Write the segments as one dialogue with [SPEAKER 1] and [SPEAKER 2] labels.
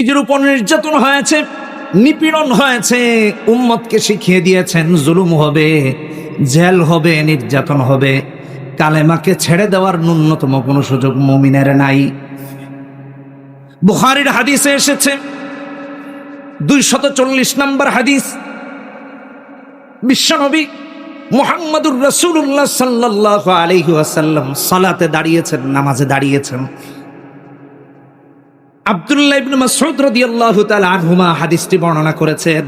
[SPEAKER 1] নিজের উপর নির্যাতন হয়েছে, নিপীড়ন হয়েছে, উম্মতকে শিখিয়ে দিয়েছেন, জুলুম হবে, জেল হবে, নির্যাতন হবে। কালেমাকে ছেড়ে দেওয়ার ন্যূনতম কোনো সুযোগ মমিনের নাই। বুখারির হাদিসে এসেছে দুই শত চল্লিশ নম্বর হাদিস, বিশ্বনবী মোহাম্মদুর রসুল্লাহ সাল্লাহ আলহি আসাল্লাম সালাতে দাঁড়িয়েছেন, নামাজে দাঁড়িয়েছেন। আব্দুল্লাহ ইবনে মাসউদ রাদিয়াল্লাহু তাআলা আনহুমা হাদিসটি বর্ণনা করেছেন,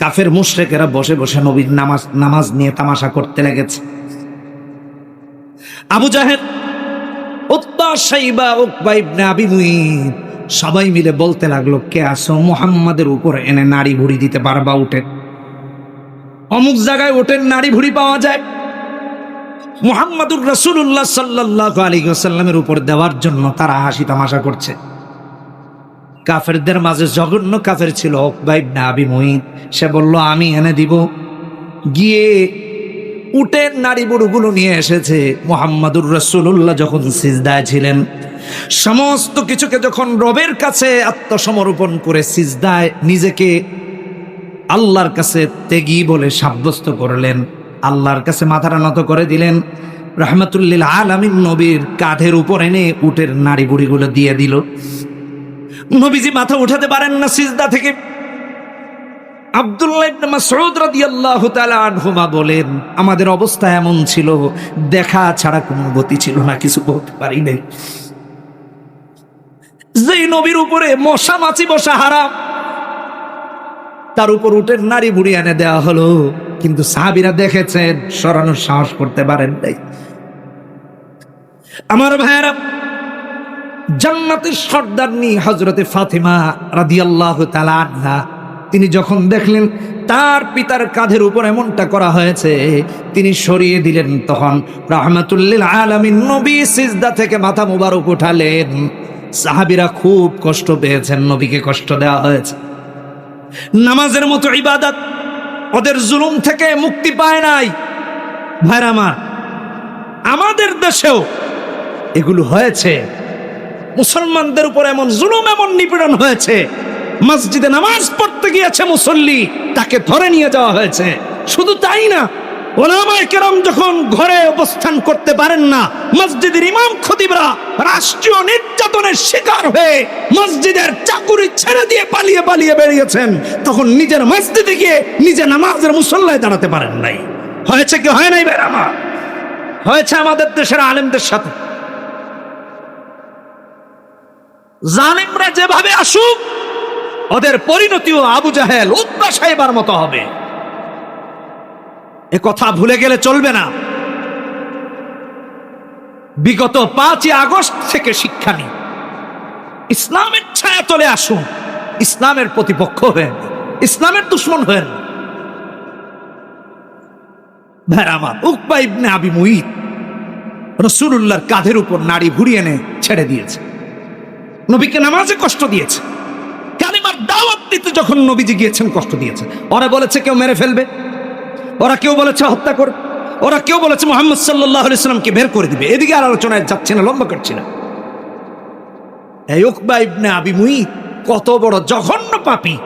[SPEAKER 1] কাফের মুশরিকেরা বসে বসে নবীর নামাজ নামাজ নিয়ে তামাশা করতে লেগেছে। আবু জাহেল, উতবা সাইবা উকবা ইবনে আবি মুঈদ সবাই মিলে বলতে লাগল, কে আসো মুহাম্মাদের উপর এনে নারী ভুড়ি দিতে পারবা উঠে? অমুক জায়গায় ওঠেন নারী ভুড়ি পাওয়া যায়। মুহাম্মাদুর রাসূলুল্লাহ সাল্লাল্লাহু আলাইহি ওয়াসাল্লামের উপর দেওয়ার জন্য তারা হাসি তামাশা করছে। কাফেরদের মাঝে জঘন্য কাফের ছিল উকবা ইবনে আবি মুঈদ। সে বলল, আমি এনে দিব। গিয়ে উটের নারী বুড়ুগুলো নিয়ে এসেছে মোহাম্মদুর রসুল্লাহ যখন সিজদায় ছিলেন। সমস্ত কিছুকে যখন রবের কাছে আত্মসমর্পণ করে সিজদায় নিজেকে আল্লাহর কাছে তেগি বলে সাব্যস্ত করলেন। আল্লাহর কাছে মাথাটা নত করে দিলেন। রহমতুল্লিল আলামিন নবীর কাঁধের উপর এনে উটের নারী বুড়িগুলো দিয়ে দিল। নবীজি মাথা উঠাতে পারেন না সিজদা থেকে। বলেন, আমাদের অবস্থা এমন ছিল, দেখা ছাড়া গতি ছিল না, কিছু যেই নবীর উপরে মশা মাছি বসা হারাম, তার উপর উটের নারী বুড়ি এনে দেওয়া হলো। কিন্তু সাহাবিরা দেখেছেন, সরানোর সাহস করতে পারেন নাই। আমার ভাইয়েরা জান্নাতের সর্দার সর্দারনি হজরতে ফাতিমা রাদিয়াল্লাহু আনহা। তিনি যখন দেখলেন তার পিতার কাঁধের উপর এমনটা করা হয়েছে, তিনি সরিয়ে দিলেন তখন রহমাতুল্লিল আলামিন নবী সিজদা থেকে মাথা মুবারক উঠালেন। সাহাবিরা খুব কষ্ট পেয়েছেন, নবীকে কষ্ট দেওয়া হয়েছে। নামাজের মতো ইবাদত ওদের জুলুম থেকে মুক্তি পায় নাই। ভাইরা আমার, আমাদের দেশেও এগুলো হয়েছে। মুসলমানদের উপর এমন জুলুম, এমন নিপীড়ন হয়েছে। মসজিদে নামাজ পড়তে গিয়েছে মুসল্লি, তাকে ধরে নিয়ে যাওয়া হয়েছে। শুধু তাই না, ওলামায়ে কেরাম যখন ঘরে অবস্থান করতে পারেন না, মসজিদের ইমাম খতিবরা রাষ্ট্রীয় নির্যাতনের শিকার হয়ে মসজিদের চাকুরি ছেড়ে দিয়ে পালিয়ে পালিয়ে বেরিয়েছেন, তখন নিজের মসজিদে গিয়ে নিজে নামাজের মুসল্লায় দাঁড়াতে পারেন নাই। হয়েছে কি হয় নাই বেরামা হয়েছে আমাদের দেশের আলেমদের সাথে। জালিমরা যেভাবে আসুক, ওদের পরিণতিও আবু জাহেল উদ্বা সাহেবার মতো হবে। এ কথা ভুলে গেলে চলবে না। বিগত পাঁচই আগস্ট থেকে শিক্ষা নিই ইসলামের ছায়া তলে আসুন, ইসলামের প্রতিপক্ষ হয়েন ইসলামের দুশ্মন হয়েন ভাইরা আমার, উকবা ইবনে আবি মুঈদ রসুল্লাহর কাঁধের উপর নাড়ি ভুড়িয়ে এনে ছেড়ে দিয়েছে। নবীকে নামাজে কষ্ট দিয়েছে। কালিমার দাওয়াত দিতে যখন নবীজি গিয়েছেন, কষ্ট দিয়েছে। ওরা বলেছে, কেউ মেরে ফেলবে। ওরা কেউ বলেছে, হত্যা করবে। ওরা কেউ বলেছে, মোহাম্মদ সাল্লাহ ইসলামকে বের করে দিবে? এদিকে আর আলোচনায় যাচ্ছে না, লম্বা করছি না। আবি মুঈদ কত বড় জঘন্য পাপী।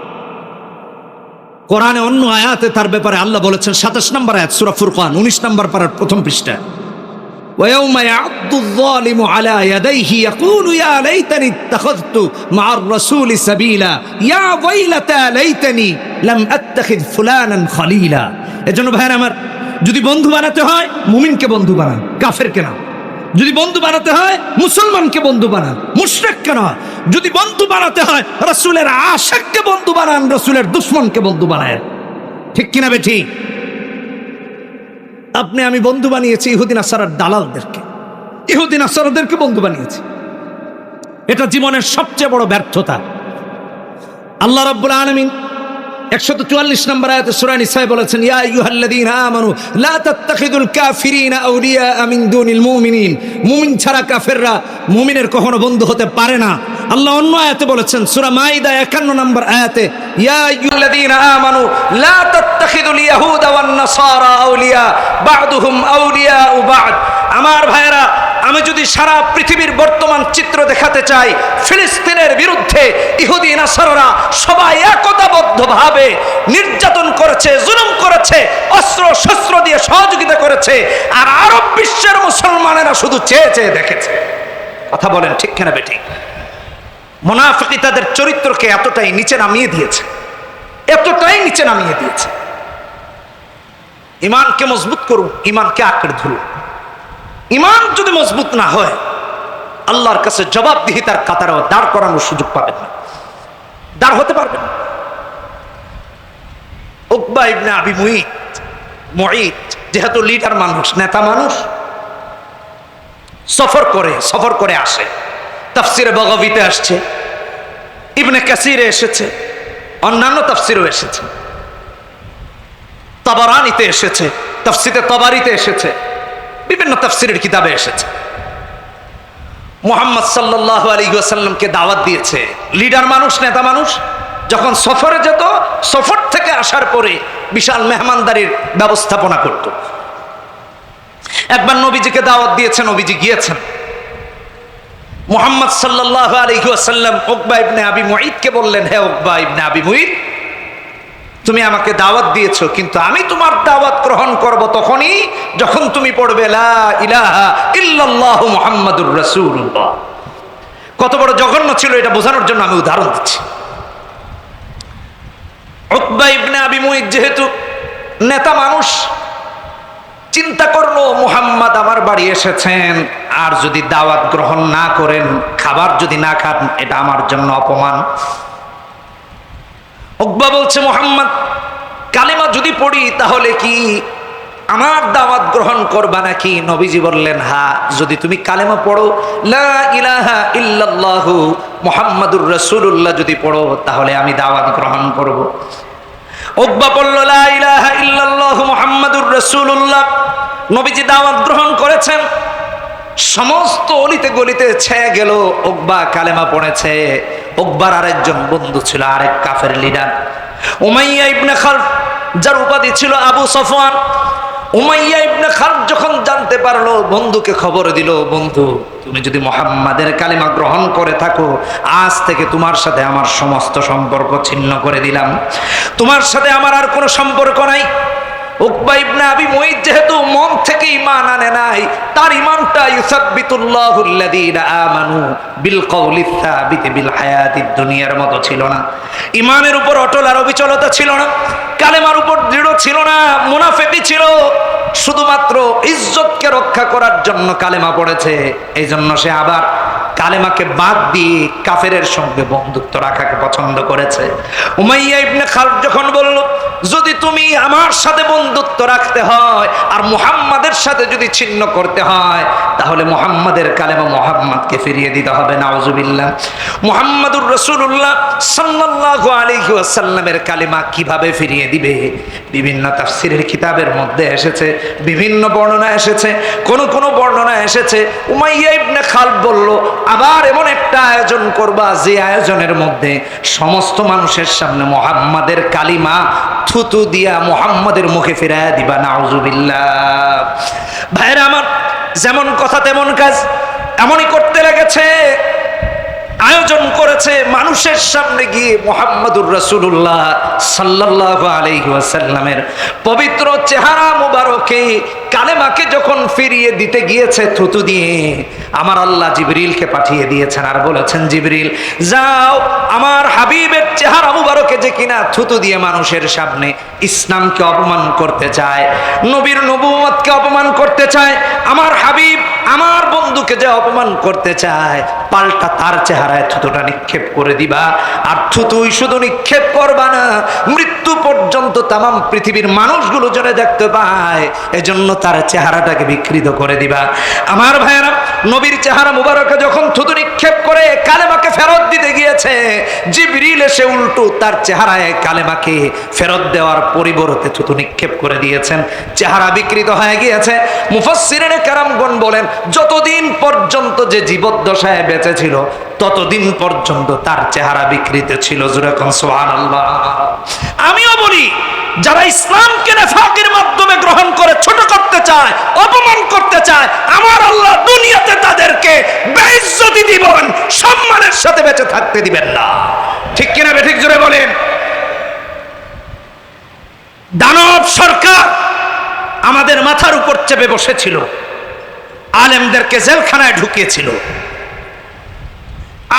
[SPEAKER 1] কোরআনে অন্য আয়াতে তার ব্যাপারে আল্লাহ বলেছেন, সাতাশ নম্বর আয়াত, সুরা ফুরকান, উনিশ নম্বর পাড়ার প্রথম পৃষ্ঠা ويوم يعض الظالم على يديه يقول يا ليتني اتخذت مع الرسول سبيلا يا ويلتى ليتني لم اتخذ فلانا خليلا এজন্য ভাইয়ের আমার যদি বন্ধু বানাতে হয় মুমিনকে বন্ধু বানান কাফেরকে না যদি বন্ধু বানাতে হয় মুসলমানকে বন্ধু বানান মুশরিককে না যদি বন্ধু বানাতে হয় রসুলের আশেককে বন্ধু বানান রসুলের দুশ্মনকে বন্ধু বানায় ঠিক কিনা বে ঠিক আপনি, আমি বন্ধু বানিয়েছি ইহুদিন আসারার দালালদেরকে। ইহুদিন আসারদেরকে বন্ধু বানিয়েছি। এটা জীবনের সবচেয়ে বড় ব্যর্থতা। আল্লাহ রাব্বুল আলামিন একশত চুয়াল্লিশ নম্বর আয়াতে সূরা নিসায় বলেছেন, ইয়া আইয়ুহাল্লাযীনা আমানু, লা তাত্তাখিদুল কাফিরিনা আউলিয়া মিন দুনিল মুমিনিন। মুমিন ছাড়া কাফেররা মুমিনের কখনো বন্ধু হতে পারে না। আল্লাহ অন্য আয়াতে বলেছেন, সূরা মাইদা 51 নম্বর আয়াতে আমার ভাইরা আমি যদি সারা পৃথিবীর বর্তমান চিত্র দেখাতে চাই, ফিলিস্তিনের বিরুদ্ধে ইহুদি, নাসাররা সবাই একতাবদ্ধভাবে নির্যাতন করেছে, জুলুম করেছে, অস্ত্র শস্ত্র দিয়ে সহযোগিতা করেছে, আর আরব বিশ্বের মুসলমানেরা শুধু চেয়ে চেয়ে দেখেছে। কথা বলেন ঠিক কেনা বেঠিক? মোনাফিকি তাদের চরিত্রকে এতটাই নিচে নামিয়ে দিয়েছে। এতটাই নিচে নামিয়ে দিয়েছে। ইমানকে মজবুত করুন, ইমানকে আঁকড়ে ধরুন। ইমান যদি মজবুত না হয়, আল্লাহর কাছে জবাবদিহিতার কাতারেও দাঁড় করানোর সুযোগ পাবেন না। দাঁড় হতে পারবেন উকবা ইবনে আবি মুঈদ মুঈদ যেহেতু লিডার মানুষ, নেতা মানুষ, সফর করে সফর করে আসে। তাফসিরে বগবিতে আসছে। ইবনে কাসিরে এসেছে। অন্যান্য তাফসিরও এসেছে। তবরানিতে এসেছে। তফসিতে তবারিতে এসেছে। বিভিন্ন তফসিরের কিতাবে এসেছে। মোহাম্মদ সাল্লাহ আলী ওয়াসাল্লামকে দাওয়াত দিয়েছে। লিডার মানুষ, নেতা মানুষ, যখন সফরে যেত, সফর থেকে আসার পরে বিশাল মেহমানদারির ব্যবস্থাপনা করত। একবার নবীজিকে দাওয়াত দিয়েছে নবীজি গিয়েছেন। মোহাম্মদ সাল্লাহ আলী ওয়াসাল্লাম ওকবা ইবনে আবি মুঈদকে বললেন, হে ওকবা ইবনে আবি মুঈদ, তুমি আমাকে দাওয়াত দিয়েছ, কিন্তু আমি তোমার দাওয়াত গ্রহণ করব তখনই যখন তুমি পড়বে কত বড় জঘন্য ছিল এটা বোঝানোর জন্য আমি উদাহরণ দিচ্ছি। ইবনে আবি যেহেতু নেতা মানুষ, চিন্তা করল মুহাম্মদ বাড়ি এসেছেন, আর যদি দাওয়াত গ্রহণ না করেন, খাবার যদি না খান, এটা আমার জন্য অপমান। উকবা বলছে, মোহাম্মদ, কালেমা যদি পড়ি, তাহলে কি আমার দাওয়াত গ্রহণ করবা নাকি? নবীজি বললেন, হা, যদি তুমি কালেমা পড়ো, লা ইলাহা ইল্লাল্লাহু যদি পড়ো, তাহলে আমি দাওয়াত গ্রহণ করব। উকবা বলল, লা মুহাম্মাদুর রাসূলুল্লাহ নবীজি দাওয়াত গ্রহণ করেছেন। সমস্ত অলিতে গলিতে ছেয়ে গেল ওকবা কালেমা পড়েছে। ওকবার আরেকজন বন্ধু ছিল, আরেক কাফের লিডার। উমাইয়া ইবনে খালফ, যার উপাধি ছিল Abu Safwan. Umayyah ibn Khalaf যখন জানতে পারল, বন্ধুকে খবর দিল, বন্ধু, তুমি যদি মোহাম্মদের কালিমা গ্রহণ করে থাকো, আজ থেকে তোমার সাথে আমার সমস্ত সম্পর্ক ছিন্ন করে দিলাম। তোমার সাথে আমার আর কোনো সম্পর্ক নাই। যেহেতু মন থেকে আনে নাই, তার বিল বিল দুনিয়ার মতো ছিল না। ঈমানের উপর অটল আর অবিচলতা ছিল না, কালেমার উপর দৃঢ় ছিল না মুনাফিকি ছিল। শুধুমাত্র ইজ্জতকে রক্ষা করার জন্য কালেমা পড়েছে এই জন্য সে আবার কালেমাকে বাদ দিয়ে কাফেরের সঙ্গে বন্ধুত্ব রাখাকে পছন্দ করেছে। উমাইয়া ইবনে খালদ যখন বলল, যদি তুমি আমার সাথে বন্ধুত্ব রাখতে হয় আর মুহাম্মাদের সাথে যদি ছিন্ন করতে হয়, তাহলে মুহাম্মাদের কালেমা মুহাম্মাদকে ফিরিয়ে দিতে হবে, নাউজুবিল্লাহ। মুহাম্মাদুর রাসূলুল্লাহ সাল্লাল্লাহু আলাইহি ওয়াসাল্লামের কালেমা কীভাবে ফিরিয়ে দিবে? বিভিন্ন তাফসীরের কিতাবের মধ্যে এসেছে, বিভিন্ন বর্ণনা এসেছে, কোন কোন বর্ণনা এসেছে। উমাইয়া ইবনে খালদ বলল, আবার এমন একটা আয়োজন করবা যে আয়োজনের মধ্যে সমস্ত মানুষের সামনে মোহাম্মদের কালিমা থুতু দিয়া মোহাম্মদের মুখে ফিরায় দিবা নাউজুবিল্লাহ ভাইরা আমার, যেমন কথা তেমন কাজ, এমনই করতে লেগেছে, আয়োজন করেছে মানুষের সামনে গিয়ে মোহাম্মদুর রসুল্লাহ সাল্লাহ আলহিহাসাল্লামের পবিত্র চেহারা মুবারকে কালেমাকে যখন ফিরিয়ে দিতে গিয়েছে থুতু দিয়ে, আমার আল্লাহ জিবরিলকে পাঠিয়ে দিয়েছেন আর বলেছেন, জিবরিল, যাও, আমার হাবিবের চেহারা মুবারকে যে কিনা থুতু দিয়ে মানুষের সামনে ইসলামকে অপমান করতে চায়, নবীর নবুয়তকে অপমান করতে চায়, আমার হাবিব আমার বন্ধুকে যে অপমান করতে চায়, পাল্টা তার চেহারায় থুতুটা নিক্ষেপ করে দিবা। আর থুতুই শুধু নিক্ষেপ করবা না, মৃত্যু পর্যন্ত তাম পৃথিবীর মানুষগুলো যেন দেখতে পায়। এজন্য তার চেহারাটাকে বিকৃত করে দিবা। আমার ভাইয়েরা, নবীর চেহারা মুবারকে যখন থুতু নিক্ষেপ করে কালেমাকে ফেরত দিতে গিয়েছে, জিবরিল এসে উল্টো তার চেহারায় কালেমাকে ফেরত দেওয়ার পরিবর্তে থুতু নিক্ষেপ করে দিয়েছেন। চেহারা বিকৃত হয়ে গিয়েছে। মুফাসসিরিনে কারামগণ বলেন, যতদিন পর্যন্ত যে জীবদ্দশায় বেঁচে ছিল ততদিন পর্যন্ত তার চেহারা বিকৃত ছিল। যেরকম সোহান আমিও বলি, যারা ইসলামকে নেফাকের মাধ্যমে গ্রহণ করে, ছোট করতে চায়, অপমান করতে চায়, আমার আল্লাহ দুনিয়াতে তাদেরকে বেইজ্জতি দিবেন, সম্মানের সাথে বেঁচে থাকতে দিবেন না। ঠিক কিনা বেঠিক জুড়ে বলেন? দানব সরকার আমাদের মাথার উপর চেপে বসেছিল, আলেমদেরকে জেলখানায় ঢুকিয়েছিল।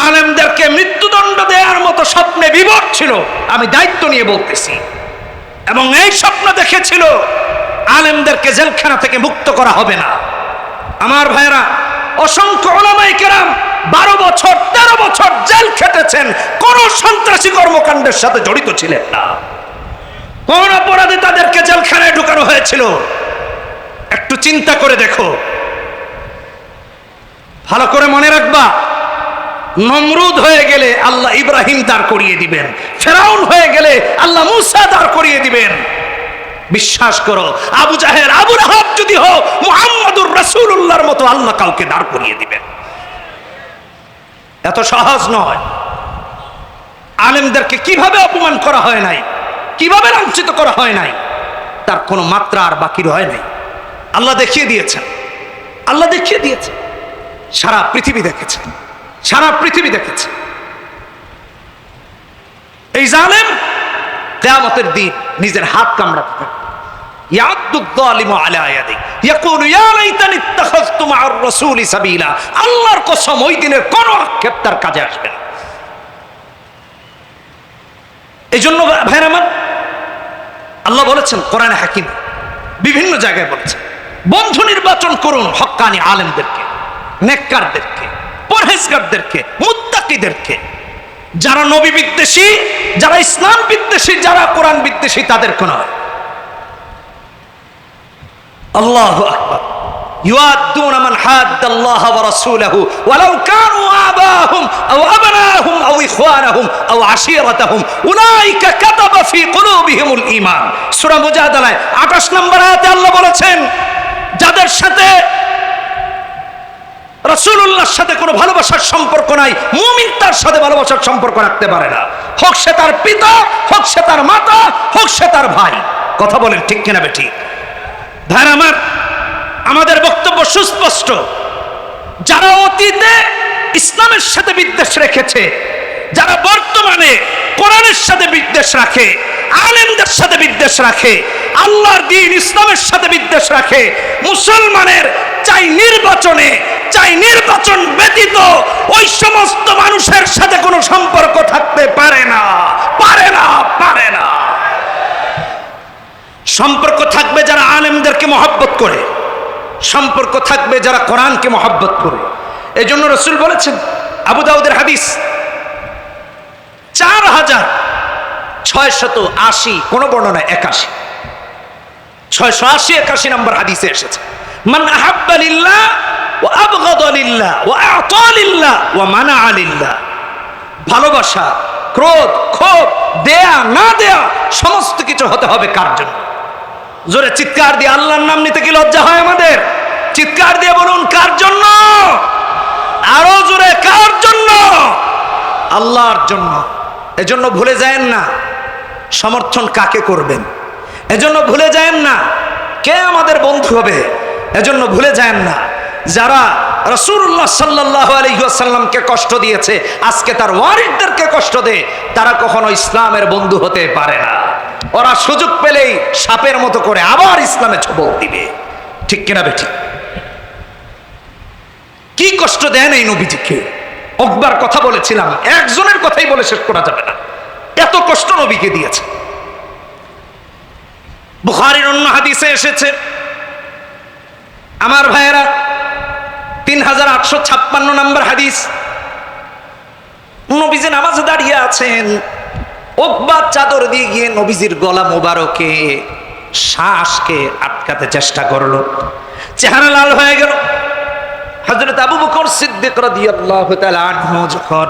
[SPEAKER 1] আলেমদেরকে মৃত্যুদণ্ড দেওয়ার মতো স্বপ্নে বিভোর ছিল, আমি দায়িত্ব নিয়ে বলতেছি। এবং এই স্বপ্ন দেখেছিল আলেমদেরকে জেলখানা থেকে মুক্ত করা হবে না। আমার ভাইরা অসংখ্য ওলামাই কেরাম বারো বছর, তেরো বছর জেল খেটেছেন। কোন সন্ত্রাসী কর্মকাণ্ডের সাথে জড়িত ছিলেন না। কোন অপরাধে তাদেরকে জেলখানায় ঢুকানো হয়েছিল? একটু চিন্তা করে দেখো। ভালো করে মনে রাখবা নমরুদ হয়ে গেলে আল্লাহ ইব্রাহিম দাঁড় করিয়ে দিবেন। ফেরাউন হয়ে গেলে আল্লাহ মুসা দাঁড় করিয়ে দিবেন। বিশ্বাস করো, আবু জাহের আবু রাহাব যদি হো মুহাম্মদুর রাসূলুল্লাহর মতো আল্লাহ কাউকে দাঁড় করিয়ে দিবেন। এত সহজ নয়। আলেমদেরকে কীভাবে অপমান করা হয় নাই? কীভাবে লাঞ্ছিত করা হয় নাই? তার কোনো মাত্রা আর বাকি রয় নাই। আল্লাহ দেখিয়ে দিয়েছেন। আল্লাহ দেখিয়ে দিয়েছেন। সারা পৃথিবী দেখেছে সারা পৃথিবী দেখেছে। এই জালেম কেয়ামতের দিন নিজের হাত কামড়াতে থাকে এই জন্য আল্লাহ বলেছেন, কোরআন হাকিম বিভিন্ন জায়গায় বলেছেন, বন্ধু নির্বাচন করুন হকানি আলেমদেরকে, নেককারদেরকে। পরহেজগারদেরকে মুত্তাকিদেরকে যারা নবী বিদ্বেষী যারা ইসলাম বিদ্বেষী যারা কোরআন বিদ্বেষী তাদেরকে নয় আল্লাহ আকবার يؤدون من حاد الله ورسوله ولو كانوا آباهم أو أبناهم أو إخوانهم أو عشيرتهم أولئك كتب في قلوبهم الإيمان সূরা মুজাদালায় 28 নম্বর আয়াতে আল্লাহ বলেছেন যাদের সাথে রসুল্লাহর সাথে কোনো ভালোবাসার সম্পর্ক নাই। মুমিন তার সাথে ভালোবাসার সম্পর্ক রাখতে পারে না। হোক সে তার পিতা, হোক সে তার মাতা, হোক সে তার ভাই। কথা বলেন ঠিক কিনা বেঠিক ভাই আমার, আমাদের বক্তব্য সুস্পষ্ট। যারা অতীতে ইসলামের সাথে বিদ্বেষ রেখেছে, যারা বর্তমানে কোরআনের সাথে বিদ্বেষ রাখে, আলেমদের সাথে বিদ্বেষ রাখে, আল্লাহর দিন ইসলামের সাথে বিদ্বেষ রাখে, মুসলমানের চাই নির্বাচনে, চাই নির্বাচন ব্যতীত ওই সমস্ত মানুষের সাথে কোনো সম্পর্ক থাকতে পারে না পারে না পারে না। সম্পর্ক থাকবে যারা আলেমদেরকে মহব্বত করে, সম্পর্ক থাকবে যারা কোরআনকে মহব্বত করে। এই জন্য রসুল বলেছেন, আবু দাউদের হাদিস, চার হাজার ছয় শত আশি, কোনো বর্ণনায় একাশি। ছয়শো আশি, একাশি নম্বর হাদিসে এসেছে। মান আহাব্বালিল্লাহ ও আবগাদিল্লাহ ও আতালিল্লাহ ও মানা আলিল্লাহ ভালোবাসা, ক্রোধ, ক্ষোভ, দেয়া, না দেয়া, সমস্ত কিছু হতে হবে কার জন্য? জোরে চিৎকার দিয়ে আল্লাহর নাম নিতে কি লজ্জা হয় আমাদের? চিৎকার দিয়ে বলুন, কার জন্য? আরও জোরে, কার জন্য? আল্লাহর জন্য। এজন্য ভুলে যায়েন না। সমর্থন কাকে করবেন? এজন্য ভুলে যায়েন না। কে আমাদের বন্ধু হবে? এজন্য ভুলে যায়েন না। যারা রসুল্লাহ সাল্লাহ আলহিহাসাল্লামকে কষ্ট দিয়েছে, আজকে তার ওয়ারিদদেরকে কষ্ট দেয়, তারা কখনো ইসলামের বন্ধু হতে পারে না। ওরা সুযোগ পেলেই সাপের মতো করে আবার ইসলামে ছবল দিবে। ঠিক কিনা বেঠিক? কি কষ্ট দেন এই নবীজিকে? অকবার কথা বলেছিলাম, একজনের কথাই বলে শেষ করা যাবে না। এত কষ্ট নবীকে দিয়েছে। বুখারির অন্য হাদিসে এসেছে আমার ভাইয়েরা তিন হাজার আটশো ছাপ্পান্ন নম্বর হাদিস। নবীজি নামাজে দাঁড়িয়ে আছেন ওকবার চাদর দিয়ে গিয়ে নবীজির গলা মোবারকে শ্বাসকে আটকাতে চেষ্টা করল। চেহারা লাল হয়ে গেল। হজরত আবু বকর সিদ্দিক যখন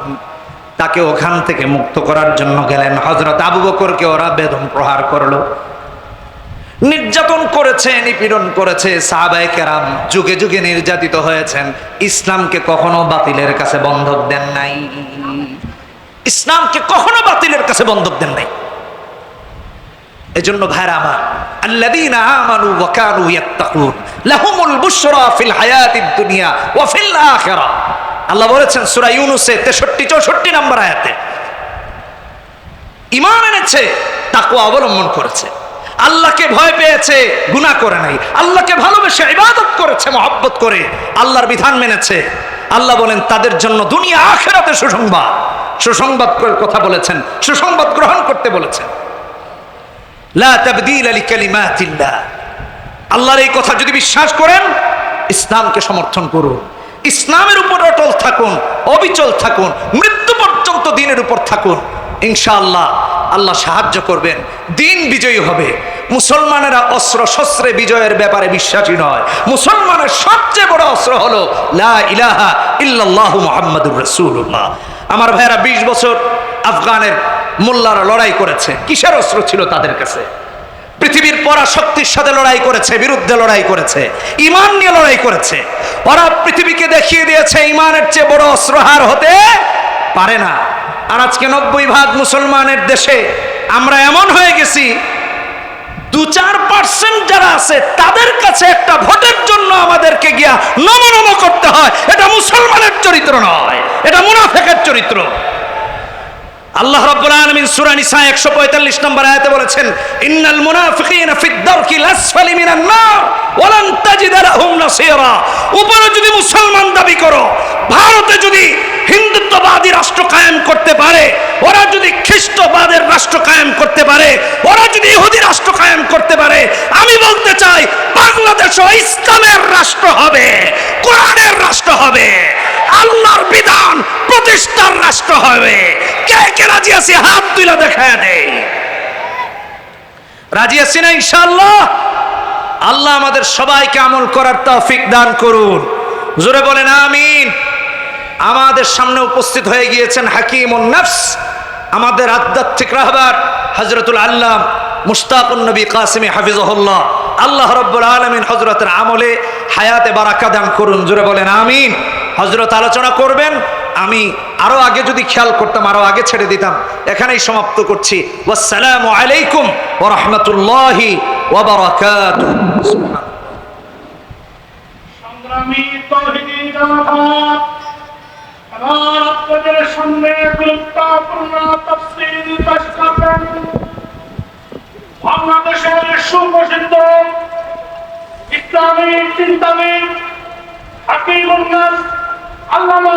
[SPEAKER 1] তাকে ওখান থেকে মুক্ত করার জন্য গেলেন হজরত আবু বকরকে ওরা বেদম প্রহার করল। নির্যাতন করেছে নিপীড়ন করেছে সাহাবায় কেরাম, যুগে যুগে নির্যাতিত হয়েছেন। ইসলামকে কখনো বাতিলের কাছে বন্ধক দেন নাই। ইসলামকে কখনো বাতিলের কাছে বন্ধক দেন নাই। এজন্য ভাইরা আমার আমানু ইয়াত্তাকুন, লাহুমুল বুশরা ফিল হায়াতিদ দুনিয়া ওয়া ফিল আখিরাহ আল্লাহ বলেছেন সূরা ইউনূসে 63 64 নম্বর আয়াতে, ঈমান এনেছে, তাকওয়া অবলম্বন করেছে। আল্লাহকে ভয় পেয়েছে, গুনাহ করে নাই। আল্লাহকে ভালোবেসে ইবাদত করেছে, মহব্বত করে। আল্লাহর বিধান মেনেছে। আল্লাহ বলেন, তাদের জন্য দুনিয়া আখেরাতে সুসংবাদ। সুসংবাদ কথা বলেছেন, সুসংবাদ গ্রহণ করতে বলেছেন। আল্লাহর এই কথা যদি বিশ্বাস করেন, ইসলামকে সমর্থন করুন। ইসলামের উপর অটল থাকুন, অবিচল থাকুন, মৃত্যু পর্যন্ত দিনের উপর থাকুন। ইনশাআল্লাহ, আল্লাহ সাহায্য করবেন। দিন বিজয়ী হবে। মুসলমানেরা অস্ত্র শস্ত্রে বিজয়ের ব্যাপারে বিশ্বাসী নয়। মুসলমানের সবচেয়ে বড় অস্ত্র হলো, লা ইলাহা ইল্লাল্লাহু মুহাম্মাদুর রাসূলুল্লাহ। আমার ভাইয়েরা 20 বছর আফগানের মোল্লারা লড়াই করেছে। কিসের অস্ত্র ছিল তাদের কাছে? পৃথিবীর পরাশক্তির সাথে লড়াই করেছে, বিরুদ্ধে লড়াই করেছে, ইমান নিয়ে লড়াই করেছে। ওরা পৃথিবীকে দেখিয়ে দিয়েছে, ইমানের চেয়ে বড় অস্ত্রহার হতে পারে না। আর আজকে নব্বই ভাগ মুসলমানের দেশে আমরা এমন হয়ে গেছি, দু চার পার্সেন্ট যারা আছে, তাদের কাছে একটা ভোটের জন্য আমাদেরকে গিয়া নমনম করতে হয়। এটা মুসলমানের চরিত্র নয়, এটা মুনাফেকের চরিত্র। আল্লাহ রাব্বুল আলামিন সূরা নিসা 145 নম্বর আয়াতে বলেছেন, ইন্নাল মুনাফিকিনা ফিদ দারকিল আসফালি মিনান নার, ওয়ালান লাহুম নাসীরা। উপরে যদি মুসলমান দাবি করো, ভারতে যদি হিন্দুত্ববাদী রাষ্ট্র কায়েম করতে পারে, ওরা যদি খ্রিস্টবাদের রাষ্ট্র কায়েম করতে পারে, ওরা যদি ইহুদি রাষ্ট্র কায়েম করতে পারে, আমি বলতে চাই বাংলাদেশও ইসলামের রাষ্ট্র হবে, কোরআনের রাষ্ট্র হবে, আল্লাহর বিধান প্রতিষ্ঠার রাষ্ট্র হবে। কে কে রাজি আছি? হাত তুলে দেখায় দেয় রাজি আছি না ইনশাআল্লাহ? আল্লাহ আমাদের সবাইকে আমল করার তৌফিক দান করুন। জোরে বলেন আমিন। আমাদের সামনে উপস্থিত হয়ে গিয়েছেন হাকিম নফস, আমাদের আধ্যাত্মিক রাহবার হজরতুল আল্লাহ মুস্তাকুন নবী কাসিমি হাফিজহুল্লাহ। আল্লাহ রব্বুল আলমিন হজরতের আমলে হায়াতে বারাকা দান করুন, জোরে বলেন, আমিন। হজরত আলোচনা করবেন, আমি আরও আগে যদি খেয়াল করতাম, আরও আগে ছেড়ে দিতাম। এখানেই সমাপ্ত করছি। ওয়াসসালামু আলাইকুম ওয়া রাহমাতুল্লাহি ওয়া বারাকাতুহু।
[SPEAKER 2] সংগ্রামী গুরুত্বপূর্ণ তফসিল পেশ বাংলাদেশের সুপ্রসিদ্ধ ইসলামী চিন্তাবিদ উন্নস আল্লামা